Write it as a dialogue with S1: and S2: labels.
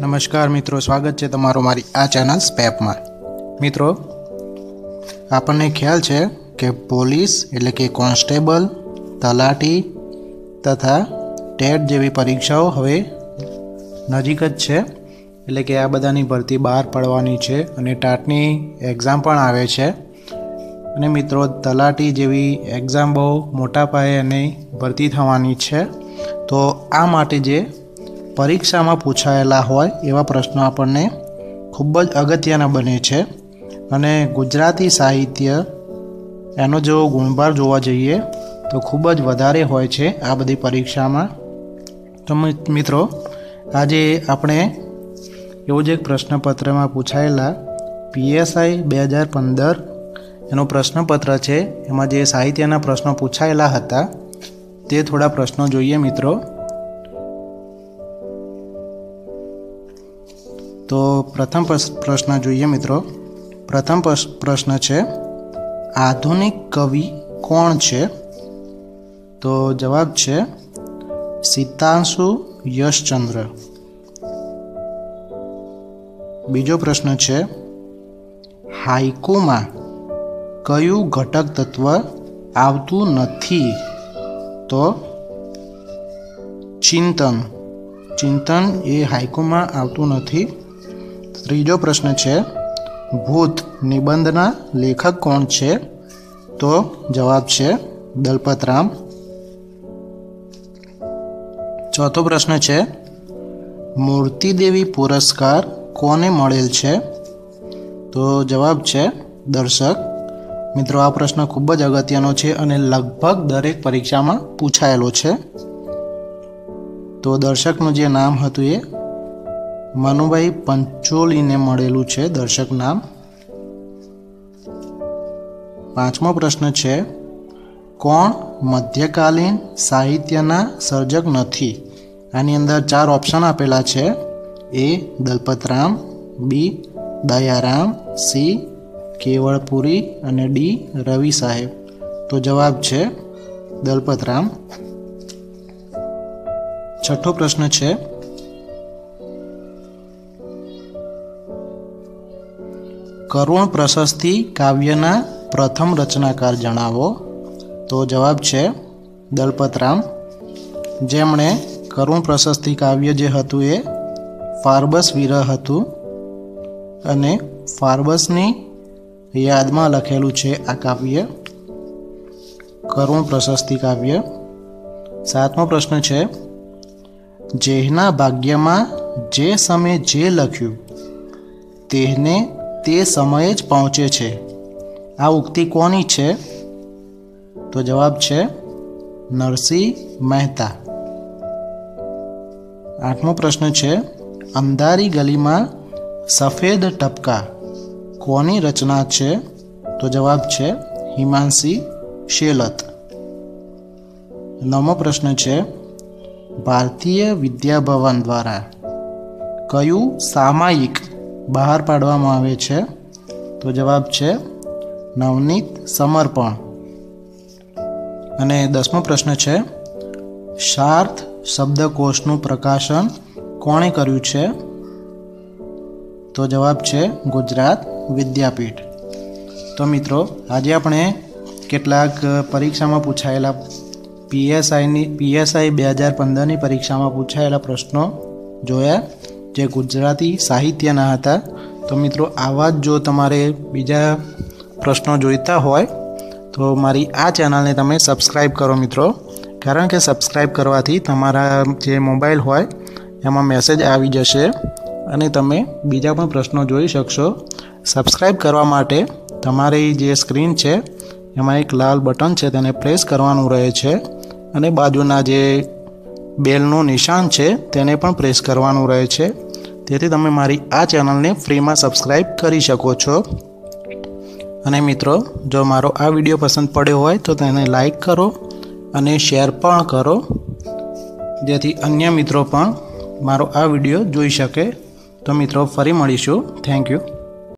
S1: નમસ્કાર મિત્રો, સ્વાગત છે તમારું મારી આ ચેનલ સ્પેપમાં. મિત્રો, આપણને ખ્યાલ છે કે પોલીસ એટલે કે કોન્સ્ટેબલ, તલાટી તથા ટેટ જેવી પરીક્ષાઓ હવે નજીક જ છે. એટલે કે આ બધાની ભરતી બહાર પડવાની છે અને ટાટની એક્ઝામ પણ આવે છે. અને મિત્રો, તલાટી જેવી એક્ઝામ બહુ મોટા પાયે અને ભરતી થવાની છે. તો આ માટે જે પરીક્ષામાં પૂછાયેલા હોય એવા પ્રશ્નો આપણને ખૂબ જ અગત્યના બને છે. અને ગુજરાતી સાહિત્ય એનો જો ગુણભાર જોવા જઈએ તો ખૂબ જ વધારે હોય છે આ બધી પરીક્ષામાં. તો મિત્રો, આજે આપણે એવું જ એક પ્રશ્નપત્રમાં પૂછાયેલા પીએસઆઈ બે હજાર પંદર એનો પ્રશ્નપત્ર છે. એમાં જે સાહિત્યના પ્રશ્નો પૂછાયેલા હતા તે થોડા પ્રશ્નો જોઈએ મિત્રો. તો પ્રથમ પ્રશ્ન જોઈએ મિત્રો. પ્રથમ પ્રશ્ન છે, આધુનિક કવિ કોણ છે? તો જવાબ છે સીતાંશુ યશચંદ્ર. બીજો પ્રશ્ન છે, હાઇકુમાં કયું ઘટક તત્વ આવતું નથી? તો ચિંતન. ચિંતન એ હાઇકુમાં આવતું નથી. ત્રીજો પ્રશ્ન છે, ભૂત નિબંધના લેખક કોણ છે? તો જવાબ છે દલપતરામ ચોથો પ્રશ્ન છે, મૂર્તિદેવી પુરસ્કાર કોને મળેલ છે? તો જવાબ છે દર્શક. મિત્રો, આ પ્રશ્ન ખૂબ જ અગત્યનો છે અને લગભગ દરેક પરીક્ષામાં પૂછાયેલો છે. તો દર્શકનું જે નામ હતું એ મનુભાઈ પંચોલીને મળેલું છે દર્શક નામ. પાંચમો પ્રશ્ન છે, કોણ મધ્યકાલીન સાહિત્યના સર્જક નથી? આની અંદર ચાર ઓપ્શન આપેલા છે. A, Dalpatram, B, Dayaram, C, Kevalpuri અને ડી, રવિ સાહેબ. તો જવાબ છે, દલપતરામ. છઠ્ઠો પ્રશ્ન છે કરુણ પ્રશસ્તિ કાવ્યના પ્રથમ રચનાકાર જણાવો. તો જવાબ છે દલપતરામ. જેમણે કરુણ પ્રશસ્તિ કાવ્ય જે હતું એ ફાર્બસ વિરહ હતું અને ફાર્બસની યાદમાં લખેલું છે આ કાવ્ય. કરુણ પ્રશસ્તિ કાવ્ય. સાતમો પ્રશ્ન છે, જેહના ભાગ્યમાં જે સમયે જે લખ્યું તેને તે સમયે જ પહોંચે છે. આ ઉક્તિ કોની છે? તો જવાબ છે નરસિંહ મહેતા. આઠમો પ્રશ્ન છે, અંધારી ગલીમાં સફેદ ટપકા કોની રચના છે? તો જવાબ છે હિમાંશી શેલત. નવમો પ્રશ્ન છે, ભારતીય વિદ્યાભવન દ્વારા કયું સામાયિક બહાર પાડવામાં આવે છે, તો જવાબ છે નવનીત સમર્પણ. અને દસમો પ્રશ્ન છે, શાર્થ શબ્દકોશનું પ્રકાશન કોણે કર્યું છે? તો જવાબ છે ગુજરાત વિદ્યાપીઠ. તો મિત્રો, આજે આપણે કેટલાક પરીક્ષામાં પૂછાયેલા પીએસઆઈની, પીએસઆઈ બે હજાર પંદરની પરીક્ષામાં પૂછાયેલા પ્રશ્નો જોયા. જે ગુજરાતી સાહિત્યના હતા. તો મિત્રો, આવા જ જો તમારે બીજા પ્રશ્નો જોઈતા હોય, તો મારી આ ચેનલને તમે સબસ્ક્રાઈબ કરો મિત્રો. કારણ કે સબસ્ક્રાઈબ કરવાથી તમારા જે મોબાઈલ હોય, એમાં મેસેજ આવી જશે અને તમે બીજા પણ પ્રશ્નો જોઈ શકશો. સબસ્ક્રાઈબ કરવા માટે તમારી જે સ્ક્રીન છે, એમાં એક લાલ બટન છે, તેને પ્રેસ કરવાનું રહે છે અને બાજુના જે બેલનું નિશાન છે, તેને પણ પ્રેસ કરવાનું રહે છે. તેથી તમે મારી આ ચેનલને ફ્રીમાં સબસ્ક્રાઈબ કરી શકો છો. અને મિત્રો, જો મારો આ વીડિયો પસંદ પડ્યો હોય તો તેને લાઈક કરો અને શેર પણ કરો. જેથી અન્ય મિત્રો પણ મારો આ વીડિયો જોઈ શકે. તો મિત્રો, ફરી મળીશું. Thank you